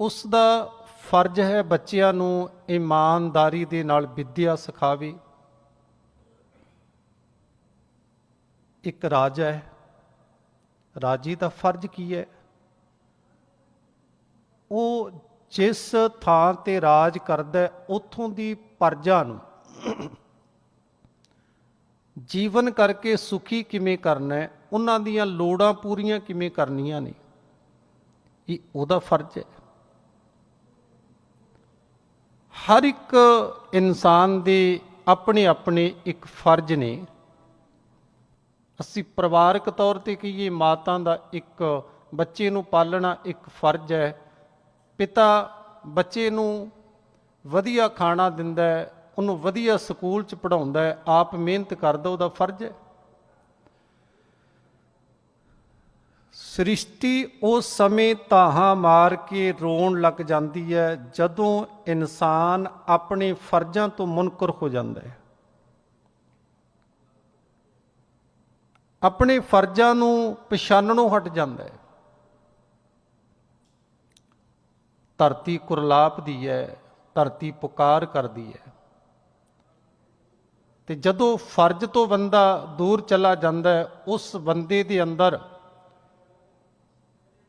ਉਸ ਦਾ ਫਰਜ਼ ਹੈ ਬੱਚਿਆਂ ਨੂੰ ਇਮਾਨਦਾਰੀ ਦੇ ਨਾਲ ਵਿੱਦਿਆ ਸਿਖਾਵੇ। ਇੱਕ ਰਾਜਾ ਹੈ। ਰਾਜੀ ਦਾ ਫਰਜ਼ ਕੀ ਹੈ? ਉਹ ਜਿਸ ਥਾਂ ਤੇ ਰਾਜ ਕਰਦਾ ਹੈ, ਉੱਥੋਂ ਦੀ ਪ੍ਰਜਾ ਨੂੰ ਜੀਵਨ ਕਰਕੇ ਸੁਖੀ ਕਿਵੇਂ ਕਰਨਾ ਹੈ ਉਹਨਾਂ ਦੀਆਂ ਲੋੜਾਂ ਪੂਰੀਆਂ ਕਿਵੇਂ ਕਰਨੀਆਂ ਨੇ ਇਹ ਉਹਦਾ ਫਰਜ਼ ਹੈ। ਹਰ ਇੱਕ ਇਨਸਾਨ ਦੇ ਆਪਣੇ ਆਪਣੇ ਇੱਕ ਫਰਜ਼ ਨੇ। ਅਸੀਂ ਪਰਿਵਾਰਕ ਤੌਰ ਤੇ ਕਹੀਏ ਮਾਤਾ ਦਾ ਇੱਕ, ਬੱਚੇ ਨੂੰ ਪਾਲਣਾ ਇੱਕ ਫਰਜ਼ ਹੈ। ਪਿਤਾ ਬੱਚੇ ਨੂੰ ਵਧੀਆ ਖਾਣਾ ਦਿੰਦਾ ਹੈ, ਉਹਨੂੰ ਵਧੀਆ ਸਕੂਲ ਚ ਪੜਾਉਂਦਾ ਹੈ, ਆਪ ਮਿਹਨਤ ਕਰਦਾ, ਉਹਦਾ ਫਰਜ਼ ਹੈ। ਸ੍ਰਿਸ਼ਟੀ ਉਸ ਸਮੇਂ ਤਾਹਾਂ ਮਾਰ ਕੇ ਰੋਣ ਲੱਗ ਜਾਂਦੀ ਹੈ ਜਦੋਂ ਇਨਸਾਨ ਆਪਣੇ ਫਰਜ਼ਾਂ ਤੋਂ ਮੁਨਕਰ ਹੋ ਜਾਂਦਾ ਹੈ। ਆਪਣੇ ਫਰਜ਼ਾਂ ਨੂੰ ਪਛਾਣਨੋਂ ਹਟ ਜਾਂਦਾ ਹੈ। ਧਰਤੀ ਕੁਰਲਾਪਦੀ ਹੈ, ਧਰਤੀ ਪੁਕਾਰ ਕਰਦੀ ਹੈ। ਤੇ ਜਦੋਂ ਫਰਜ਼ ਤੋਂ ਬੰਦਾ ਦੂਰ ਚਲਾ ਜਾਂਦਾ ਹੈ, ਉਸ ਬੰਦੇ ਦੇ ਅੰਦਰ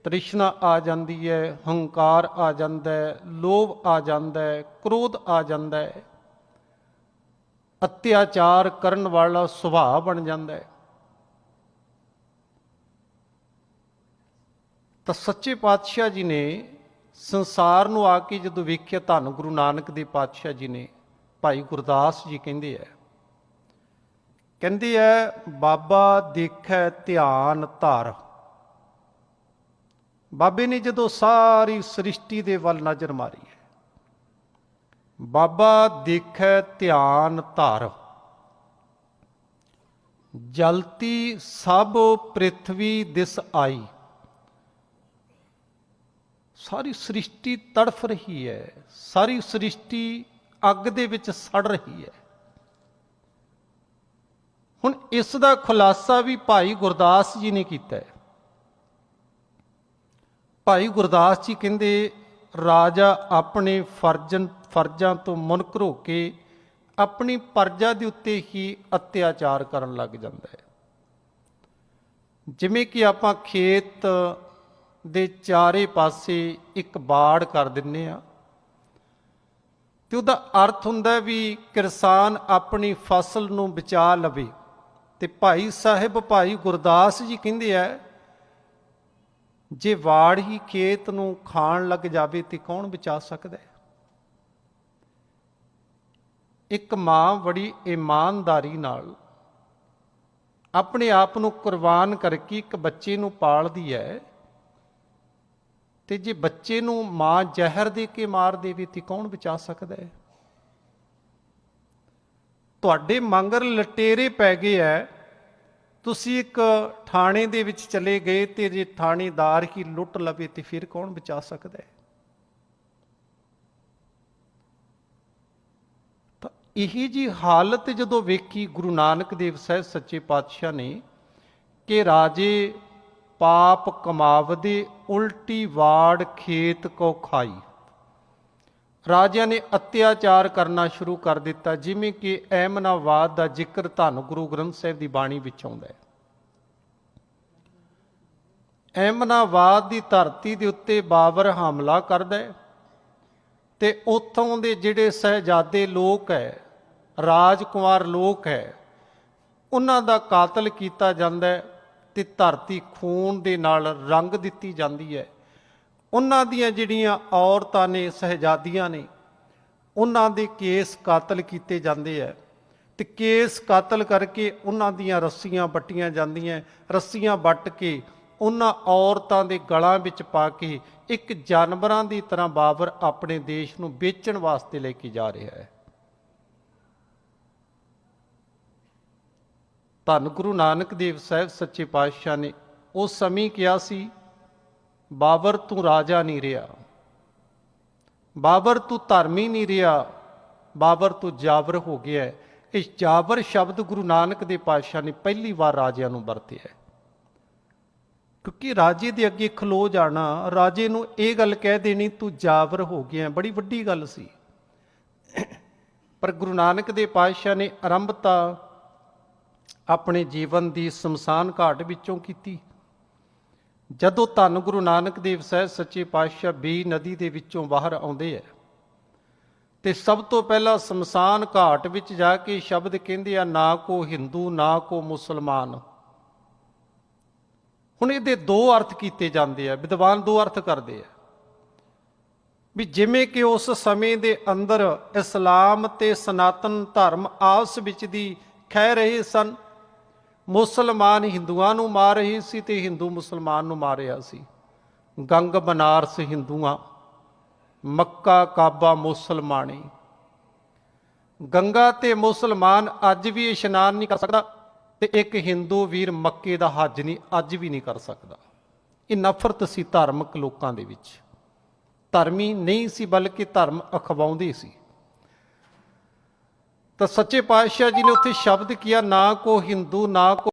ਤ੍ਰਿਸ਼ਨਾ ਆ ਜਾਂਦੀ ਹੈ, ਹੰਕਾਰ ਆ ਜਾਂਦਾ ਹੈ, ਲੋਭ ਆ ਜਾਂਦਾ ਹੈ, ਕ੍ਰੋਧ ਆ ਜਾਂਦਾ ਹੈ। ਅਤਿਆਚਾਰ ਕਰਨ ਵਾਲਾ ਸੁਭਾਅ ਬਣ ਜਾਂਦਾ ਹੈ। ਤਾਂ ਸੱਚੇ ਪਾਤਸ਼ਾਹ ਜੀ ਨੇ ਸੰਸਾਰ ਨੂੰ ਆ ਕੇ ਜਦੋਂ ਵੇਖਿਆ ਧੰਨ ਗੁਰੂ ਨਾਨਕ ਦੇ ਪਾਤਸ਼ਾਹ ਜੀ ਨੇ, ਭਾਈ ਗੁਰਦਾਸ ਜੀ ਕਹਿੰਦੇ ਆ ਕਹਿੰਦੇ ਆ, ਬਾਬਾ ਦੇਖੈ ਧਿਆਨ ਧਾਰ। ਬਾਬੇ ਨੇ ਜਦੋਂ ਸਾਰੀ ਸ੍ਰਿਸ਼ਟੀ ਦੇ ਵੱਲ ਨਜ਼ਰ ਮਾਰੀ ਹੈ, ਬਾਬਾ ਦੇਖੈ ਧਿਆਨ ਧਾਰ, ਜਲਤੀ ਸਭ ਪ੍ਰਿਥਵੀ ਦਿਸ ਆਈ। ਸਾਰੀ ਸ੍ਰਿਸ਼ਟੀ ਤੜਫ ਰਹੀ ਹੈ, ਸਾਰੀ ਸ੍ਰਿਸ਼ਟੀ ਅੱਗ ਦੇ ਵਿੱਚ ਸੜ ਰਹੀ ਹੈ। ਹੁਣ ਇਸ ਦਾ ਖੁਲਾਸਾ ਵੀ ਭਾਈ ਗੁਰਦਾਸ ਜੀ ਨੇ ਕੀਤਾ ਹੈ। ਭਾਈ ਗੁਰਦਾਸ ਜੀ ਕਹਿੰਦੇ, ਰਾਜਾ ਆਪਣੇ ਫਰਜ਼ਨ ਫਰਜ਼ਾਂ ਤੋਂ ਮੁਨਕਰ ਹੋ ਕੇ ਆਪਣੀ ਪਰਜਾ ਦੇ ਉੱਤੇ ਹੀ ਅਤਿਆਚਾਰ ਕਰਨ ਲੱਗ ਜਾਂਦਾ ਹੈ। ਜਿਵੇਂ ਕਿ ਆਪਾਂ ਖੇਤ ਦੇ ਚਾਰੇ ਪਾਸੇ ਇੱਕ ਬਾੜ ਕਰ ਦਿੰਨੇ ਆ ਤੇ ਉਹਦਾ ਅਰਥ ਹੁੰਦਾ ਵੀ ਕਿਸਾਨ ਆਪਣੀ ਫਸਲ ਨੂੰ ਬਚਾ ਲਵੇ। ਤੇ ਭਾਈ ਸਾਹਿਬ, ਭਾਈ ਗੁਰਦਾਸ ਜੀ ਕਹਿੰਦੇ ਆ ਜੇ ਵਾੜ ਹੀ ਖੇਤ ਨੂੰ ਖਾਣ ਲੱਗ ਜਾਵੇ ਤੇ ਕੌਣ ਬਚਾ ਸਕਦਾ ਹੈ? ਇੱਕ ਮਾਂ ਬੜੀ ਇਮਾਨਦਾਰੀ ਨਾਲ ਆਪਣੇ ਆਪ ਨੂੰ ਕੁਰਬਾਨ ਕਰਕੇ ਇੱਕ ਬੱਚੇ ਨੂੰ ਪਾਲਦੀ ਹੈ ਤੇ ਜੇ ਬੱਚੇ ਨੂੰ ਮਾਂ ਜ਼ਹਿਰ ਦੇ ਕੇ ਮਾਰ ਦੇਵੇ ਤੇ ਕੌਣ ਬਚਾ ਸਕਦਾ ਹੈ? ਤੁਹਾਡੇ ਮੰਗਰ ਲਟੇਰੇ ਪੈ ਗਏ ਐ ਤੁਸੀਂ ਇੱਕ ਥਾਣੇ ਦੇ ਵਿੱਚ ਚਲੇ ਗਏ ਤੇ ਜੇ ਥਾਣੇਦਾਰ ਹੀ ਲੁੱਟ ਲਵੇ ਤੇ ਫਿਰ ਕੌਣ ਬਚਾ ਸਕਦਾ ਹੈ? ਤਾਂ ਇਹੀ ਜੀ ਹਾਲਤ ਜਦੋਂ ਵੇਖੀ ਗੁਰੂ ਨਾਨਕ ਦੇਵ ਸਾਹਿਬ ਸੱਚੇ ਪਾਤਸ਼ਾਹ ਨੇ ਕਿ ਰਾਜੇ ਪਾਪ ਕਮਾਵਦੇ ਉਲਟੀ ਵਾੜ ਖੇਤ ਕੋ ਖਾਈ। ਰਾਜਿਆਂ ਨੇ ਅਤਿਆਚਾਰ ਕਰਨਾ ਸ਼ੁਰੂ ਕਰ ਦਿੱਤਾ, ਜਿਵੇਂ ਕਿ ਐਮਨਾਵਾਦ ਦਾ ਜ਼ਿਕਰ ਧੰਨ ਗੁਰੂ ਗ੍ਰੰਥ ਸਾਹਿਬ ਦੀ ਬਾਣੀ ਵਿੱਚ ਆਉਂਦਾ ਹੈ। ਐਮਨਾਵਾਦ ਦੀ ਧਰਤੀ ਦੇ ਉੱਤੇ ਬਾਬਰ ਹਮਲਾ ਕਰਦਾ ਹੈ ਤੇ ਉੱਥੋਂ ਦੇ ਜਿਹੜੇ ਸਹਜਾਦੇ ਲੋਕ ਹੈ, ਰਾਜਕੁਮਾਰ ਲੋਕ ਹੈ, ਉਹਨਾਂ ਦਾ ਕਾਤਲ ਕੀਤਾ ਜਾਂਦਾ ਹੈ ਤੇ ਧਰਤੀ ਖੂਨ ਦੇ ਨਾਲ ਰੰਗ ਦਿੱਤੀ ਜਾਂਦੀ ਹੈ। ਉਹਨਾਂ ਦੀਆਂ ਜਿਹੜੀਆਂ ਔਰਤਾਂ ਨੇ, ਸਹਜਾਦੀਆਂ ਨੇ, ਉਹਨਾਂ ਦੇ ਕੇਸ ਕਾਤਲ ਕੀਤੇ ਜਾਂਦੇ ਆ ਤੇ ਕੇਸ ਕਾਤਲ ਕਰਕੇ ਉਹਨਾਂ ਦੀਆਂ ਰੱਸੀਆਂ ਵੱਟੀਆਂ ਜਾਂਦੀਆਂ ਰੱਸੀਆਂ ਵੱਟ ਕੇ ਉਹਨਾਂ ਔਰਤਾਂ ਦੇ ਗਲਾਂ ਵਿੱਚ ਪਾ ਕੇ ਇੱਕ ਜਾਨਵਰਾਂ ਦੀ ਤਰ੍ਹਾਂ ਬਾਬਰ ਆਪਣੇ ਦੇਸ਼ ਨੂੰ ਵੇਚਣ ਵਾਸਤੇ ਲੈ ਕੇ ਜਾ ਰਿਹਾ ਹੈ ਧੰਨ ਗੁਰੂ ਨਾਨਕ ਦੇਵ ਸਾਹਿਬ ਸੱਚੇ ਪਾਤਸ਼ਾਹ ਨੇ ਉਸ ਸਮੇਂ ਕਿਹਾ ਸੀ ਬਾਬਰ ਤੂੰ ਰਾਜਾ ਨਹੀਂ ਰਿਹਾ। ਬਾਬਰ ਤੂੰ ਧਰਮੀ ਨਹੀਂ ਰਿਹਾ। ਬਾਬਰ ਤੂੰ ਜਾਬਰ ਹੋ ਗਿਆ ਹੈ। ਇਸ ਜਾਬਰ ਸ਼ਬਦ ਗੁਰੂ ਨਾਨਕ ਦੇ ਪਾਤਸ਼ਾਹ ਨੇ ਪਹਿਲੀ ਵਾਰ ਰਾਜਿਆਂ ਨੂੰ ਵਰਤਿਆ ਕਿਉਂਕਿ ਰਾਜੇ ਦੇ ਅੱਗੇ ਖਲੋ ਜਾਣਾ, ਰਾਜੇ ਨੂੰ ਇਹ ਗੱਲ ਕਹਿ ਦੇਣੀ, ਤੂੰ ਜਾਵਰ ਹੋ ਗਿਆ ਬੜੀ ਵੱਡੀ ਗੱਲ ਸੀ। ਪਰ ਗੁਰੂ ਨਾਨਕ ਦੇ ਪਾਤਸ਼ਾਹ ਨੇ ਆਰੰਭਤਾ ਆਪਣੇ ਜੀਵਨ ਦੀ ਸ਼ਮਸ਼ਾਨ ਘਾਟ ਵਿੱਚੋਂ ਕੀਤੀ। ਜਦੋਂ ਧੰਨ ਗੁਰੂ ਨਾਨਕ ਦੇਵ ਸਾਹਿਬ ਸੱਚੇ ਪਾਤਸ਼ਾਹ ਬੀ ਨਦੀ ਦੇ ਵਿੱਚੋਂ ਬਾਹਰ ਆਉਂਦੇ ਆ ਤੇ ਸਭ ਤੋਂ ਪਹਿਲਾਂ ਸ਼ਮਸ਼ਾਨ ਘਾਟ ਵਿੱਚ ਜਾ ਕੇ ਸ਼ਬਦ ਕਹਿੰਦੇ ਆ, ਨਾ ਕੋ ਹਿੰਦੂ, ਨਾ ਕੋ ਮੁਸਲਮਾਨ। ਹੁਣ ਇਹਦੇ ਦੋ ਅਰਥ ਕੀਤੇ ਜਾਂਦੇ ਆ, ਵਿਦਵਾਨ ਦੋ ਅਰਥ ਕਰਦੇ ਆ। ਵੀ ਜਿਵੇਂ ਕਿ ਉਸ ਸਮੇਂ ਦੇ ਅੰਦਰ ਇਸਲਾਮ ਤੇ ਸਨਾਤਨ ਧਰਮ ਆਪਸ ਵਿੱਚ ਦੀ ਖਹਿ ਰਹੇ ਸਨ ਮੁਸਲਮਾਨ ਹਿੰਦੂਆਂ ਨੂੰ ਮਾਰ ਰਹੀ ਸੀ ਤੇ ਹਿੰਦੂ ਮੁਸਲਮਾਨ ਨੂੰ ਮਾਰ ਰਿਹਾ ਸੀ। ਗੰਗ ਬਨਾਰਸ ਹਿੰਦੂਆਂ, ਮੱਕਾ, ਕਾਬਾ ਮੁਸਲਮਾਨੀ। ਗੰਗਾ ਤੇ ਮੁਸਲਮਾਨ ਅੱਜ ਵੀ ਇਸ਼ਨਾਨ ਨਹੀਂ ਕਰ ਸਕਦਾ ਤੇ ਇੱਕ ਹਿੰਦੂ ਵੀਰ ਮੱਕੇ ਦਾ ਹੱਜ ਨਹੀਂ, ਅੱਜ ਵੀ ਨਹੀਂ ਕਰ ਸਕਦਾ। ਇਹ ਨਫ਼ਰਤ ਸੀ ਧਾਰਮਿਕ ਲੋਕਾਂ ਦੇ ਵਿੱਚ। ਧਰਮੀ ਨਹੀਂ ਸੀ, ਬਲਕਿ ਧਰਮ ਅਖਵਾਉਂਦੇ ਸੀ। ਤਾਂ ਸੱਚੇ ਪਾਤਸ਼ਾਹ ਜੀ ਨੇ ਉੱਥੇ ਸ਼ਬਦ ਕਿਹਾ ਨਾ ਕੋ ਹਿੰਦੂ ਨਾ ਕੋ